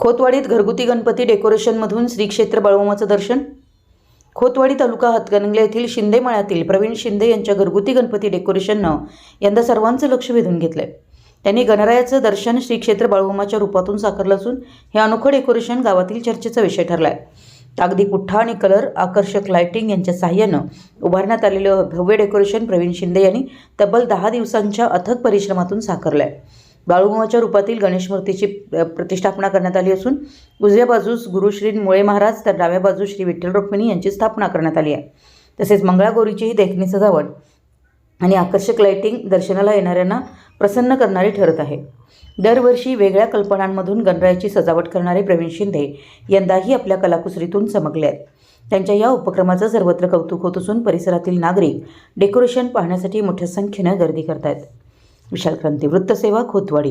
खोतवाडीत घरगुती गणपती डेकोरेशनमधून श्री क्षेत्र दर्शन? खोतवाडी तालुका हातकणंगले येथील शिंदे मळ्यातील प्रवीण शिंदे यांच्या घरगुती गणपती डेकोरेशननं यंदा सर्वांचं लक्ष वेधून घेतलंय. त्यांनी गणरायाचं दर्शन श्री क्षेत्र रूपातून साकारलं असून हे अनोखं डेकोरेशन गावातील चर्चेचा विषय ठरलाय. कागदी पुठ्ठा आणि कलर आकर्षक लाइटिंग यांच्या सहाय्यानं उभारण्यात आलेलं भव्य डेकोरेशन प्रवीण शिंदे यांनी तब्बल दहा दिवसांच्या अथक परिश्रमातून साकारलंय. बाळूमाच्या रूपातील गणेश मूर्तीची प्रतिष्ठापना करण्यात आली असून उजव्या बाजूस गुरुश्री मुळे महाराज तर डाव्या बाजूस श्री विठ्ठल रुक्मिणी यांची स्थापना करण्यात आली आहे. तसेच मंगळागौरीचीही देखणी सजावट आणि आकर्षक लाईटिंग दर्शनाला येणाऱ्यांना प्रसन्न करणारी ठरत आहे. दरवर्षी वेगळ्या कल्पनांमधून गणरायाची सजावट करणारे प्रवीण शिंदे यंदाही आपल्या कलाकुसरीतून चमकले आहेत. त्यांच्या या उपक्रमाचं सर्वत्र कौतुक होत असून परिसरातील नागरिक डेकोरेशन पाहण्यासाठी मोठ्या संख्येनं गर्दी करत आहेत विशाल क्रांती वृत्तसेवा खोतवाडी.